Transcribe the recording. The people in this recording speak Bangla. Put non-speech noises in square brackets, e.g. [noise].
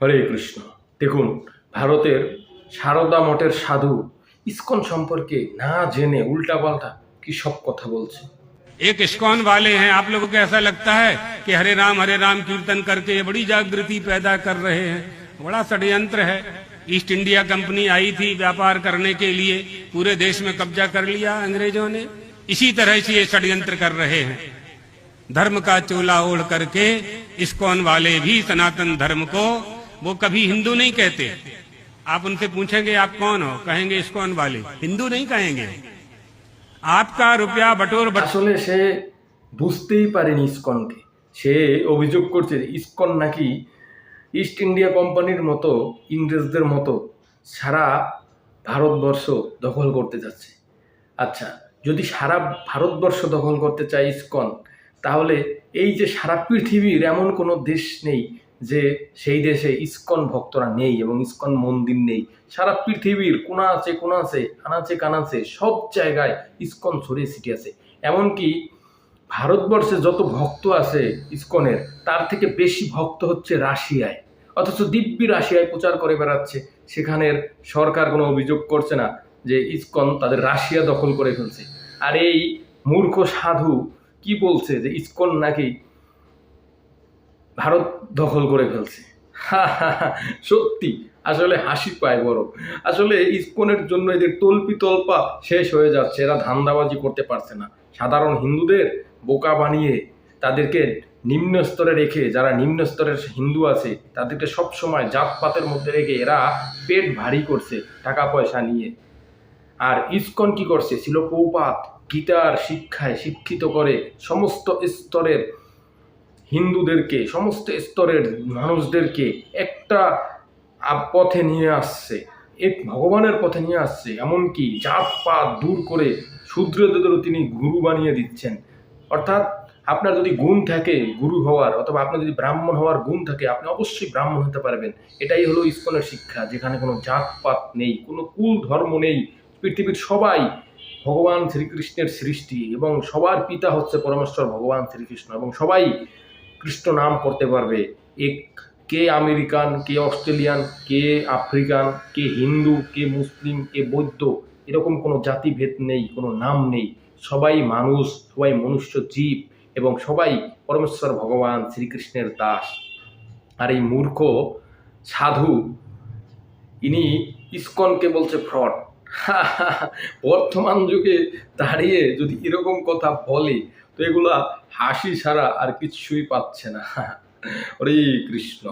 হরে কৃষ্ণ দেখুন ভারতের সারদা মঠের সাধু ইসকন সম্পর্কে না জেনে উল্টাপাল্টা কি সব কথা বলছে एक इस्कॉन वाले हैं आप लोगों को ऐसा लगता है कि हरे राम हरे राम कीर्तन करके ये बड़ी जागृति पैदा कर रहे हैं बड़ा षड्यंत्र है ईस्ट इंडिया कंपनी आई थी व्यापार करने के लिए पूरे देश में कब्जा कर लिया अंग्रेजों ने इसी तरह से ये षड्यंत्र कर रहे हैं धर्म का चोला ओढ़ करके इस्कॉन वाले भी सनातन धर्म को वो कभी हिंदू नहीं कहते आप उनसे पूछेंगे आप कौन हो कहेंगे इस्कॉन वाले हिंदू नहीं कहेंगे आपका रुपया बटोर बटोर আসলে সে বুঝতেই পারেনি ইসকনকে সে অভিযোগ করছে যে ইসকন নাকি ইস্ট ইন্ডিয়া কোম্পানির মতো ইংরেজদের মতো সারা ভারতবর্ষ দখল করতে যাচ্ছে আচ্ছা যদি সারা ভারতবর্ষ দখল করতে চায় ইসকন তাহলে এই যে সারা পৃথিবীর এমন কোনো দেশ নেই যে সেই দেশে ইস্কন ভক্তরা নেই এবং ইস্কন মন্দির নেই। সারা পৃথিবীর কোনা আছে কোনা আছে আনাচে কানাচে সব জায়গায় ইস্কন ছড়িয়ে ছিটিয়ে আছে। এমনকি ভারতবর্ষে যত ভক্ত আছে ইস্কনের, তার থেকে বেশি ভক্ত হচ্ছে রাশিয়ায়। অথচ দিব্যি রাশিয়ায় প্রচার করে বেড়াচ্ছে। সেখানের সরকার কোনো অভিযোগ করছে না যে ইস্কন তাদের রাশিয়া দখল করে ফেলছে। আর এই মূর্খ সাধু কি বলছে যে ইস্কন নাকি ভারত দখল করে ফেলছে। সত্যি, আসলে হাসি পায় বড় আসলে ইসকনের জন্য এদের তল্পি তল্পা শেষ হয়ে যাচ্ছে, এরা ধান্দাবাজি করতে পারছে না। সাধারণ হিন্দুদের বোকা বানিয়ে তাদেরকে নিম্ন স্তরে রেখে, যারা নিম্ন স্তরের হিন্দু আছে, তাদেরকে সবসময় জাতপাতের মধ্যে রেখে এরা পেট ভারী করছে, টাকা পয়সা নিয়ে। আর ইসকন কি করছে? ছিল পৌপাত, গীতার শিক্ষায় শিক্ষিত করে সমস্ত স্তরের হিন্দুদেরকে, সমস্ত স্তরের মানুষদেরকে একটা পথে নিয়ে আসছে। এক ভগবানের পথে নিয়ে আসছে, এমনকি জাতপাত দূর করে শূদ্রদেরও তিনি গুরু বানিয়ে দিচ্ছেন। অর্থাৎ আপনার যদি গুণ থাকে গুরু হওয়ার, অথবা আপনার যদি ব্রাহ্মণ হওয়ার গুণ থাকে, আপনি অবশ্যই ব্রাহ্মণ হতে পারবেন। এটাই হলো ইসকনের শিক্ষা, যেখানে কোনো জাতপাত নেই, কোনো কুল ধর্ম নেই। পৃথিবীর সবাই ভগবান শ্রীকৃষ্ণের সৃষ্টি এবং সবার পিতা হচ্ছে পরমেশ্বর ভগবান শ্রীকৃষ্ণ এবং সবাই কৃষ্ণ নাম করতে পারবে। এক, কে আমেরিকান, কে অস্ট্রেলিয়ান, কে আফ্রিকান, কে হিন্দু, কে মুসলিম, কে বৌদ্ধ, এরকম কোনো জাতিভেদ নেই, কোনো নাম নেই। সবাই মানুষ, সবাই মনুষ্য জীব এবং সবাই পরমেশ্বর ভগবান শ্রীকৃষ্ণের দাস। আর এই মূর্খ, সাধু, ইনি ইস্কনকে বলছে ফ্রড। [laughs] বর্তমান যুগে দাঁড়িয়ে যদি এরকম কথা বলে তো এগুলা হাসি ছাড়া আর কিছুই পাচ্ছে না। হরে কৃষ্ণ।